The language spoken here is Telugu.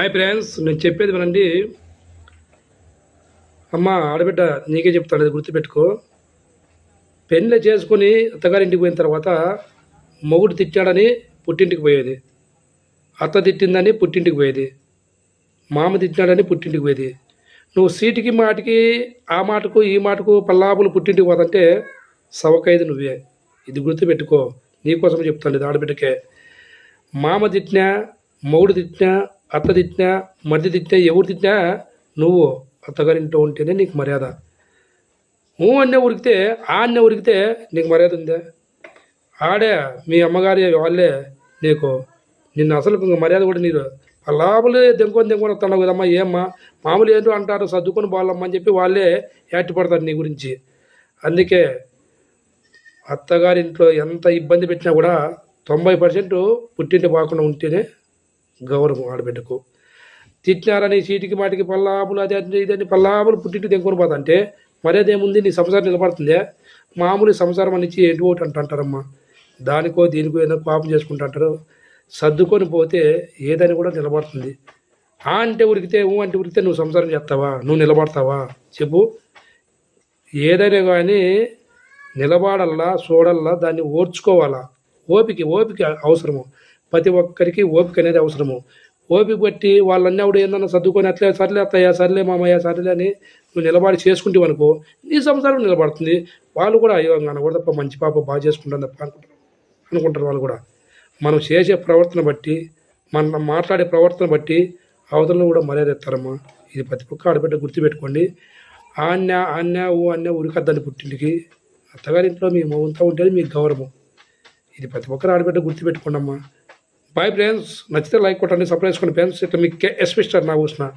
హాయ్ ఫ్రెండ్స్ నేను చెప్పేది వినండి. అమ్మ ఆడబిడ్డ నీకే చెప్తాను అది గుర్తుపెట్టుకో. పెళ్ళి చేసుకొని అత్తగారింటికి పోయిన తర్వాత మొగుడు తిట్టాడని పుట్టింటికి పోయేది. అత్త తిట్టిందని పుట్టింటికి పోయేది. మామ తిట్టినాడని పుట్టింటికి పోయేది. నువ్వు సీటికి మాటికి ఆ మాటకు ఈ మాటకు పల్లాపులు పుట్టింటికి పోదంటే సవకైదు నువ్వే. ఇది గుర్తుపెట్టుకో. నీకోసం చెప్తాను ఇది ఆడబిడ్డకే. మామ తిట్టినా మొగుడు తిట్టినా అత్త తిట్టినా మధ్య తిట్టినా ఎవరు తిట్టినా నువ్వు అత్తగారింట్లో ఉంటేనే నీకు మర్యాద. నువ్వు అన్నే ఉరికితే ఆ అన్నే ఉరికితే నీకు మర్యాద ఉందా? ఆడే మీ అమ్మగారి వాళ్ళే నీకు నిన్ను అసలు మర్యాద కూడా నీరు. ఆ లోపలే దెంకొని దెంకొని వస్తున్నావు కదమ్మా ఏమ్మా? మామూలు ఏంటో అంటారు సర్దుకొని బాలమ్మ అని చెప్పి వాళ్ళే యాటి పడతారు నీ గురించి. అందుకే అత్తగారింట్లో ఎంత ఇబ్బంది పెట్టినా కూడా తొంభై పర్సెంట్ పుట్టింటి పోకుండా ఉంటేనే గౌరవం ఆడబిడ్డకు. తిట్టినారని చీటికి మాటికి పల్లాపులు అది అది ఇదని పల్లాపులు పుట్టింటి దెంకొని పోతా అంటే ఏముంది నీ సంసారం నిలబడుతుందే? మామూలు సంసారం అనిచ్చి ఎటు ఒకటి అంట అంటారమ్మా దానికో దీనికో ఏదో పాపం చేసుకుంటా అంటారు సర్దుకొని పోతే ఏదని కూడా నిలబడుతుంది. ఆ అంటే ఉరికితే ఊ అంటే ఉరికితే నువ్వు సంసారం చేస్తావా? నువ్వు నిలబడతావా? చెప్పు. ఏదైనా కానీ నిలబడల్లా చూడల్లా దాన్ని ఓర్చుకోవాలా? ఓపిక ఓపిక అవసరము. ప్రతి ఒక్కరికి ఓపిక అనేది అవసరము. ఓపిక బట్టి వాళ్ళన్నీ ఆవిడ ఏందన్నా సర్దుకొని అట్లే సర్లే అత్తయ్య సర్లే మామయ్య సర్లే అని నువ్వు నిలబడి చేసుకుంటే అనుకో నీ సంసారం నిలబడుతుంది. వాళ్ళు కూడా అయ్యో అనకూడదప్ప మంచి పాప బాగా చేసుకుంటాను తప్ప అనుకుంటారు. అనుకుంటారు వాళ్ళు కూడా. మనం చేసే ప్రవర్తన బట్టి మనం మాట్లాడే ప్రవర్తన బట్టి అవతలను కూడా మర్యాద ఇస్తారమ్మా ఇది ప్రతి ఒక్క ఆడబిడ్డ గుర్తుపెట్టుకోండి. ఆన్య ఆన్య ఊ అన్య ఉరికద్దని పుట్టింటికి అత్తగారింట్లో మీ మౌంతా ఉంటేనే మీకు గౌరవం. ఇది ప్రతి ఒక్కరు ఆడబిడ్డ గుర్తుపెట్టుకోండి అమ్మా బాయ్ ఫ్రెండ్స్ నచ్చితే లైక్ కొట్టండి సబ్స్క్రైబ్ చేసుకోండి ఫ్రెండ్స్ ఇట్లా మీకు ఎస్పెషల్ నా కూర్చున్నా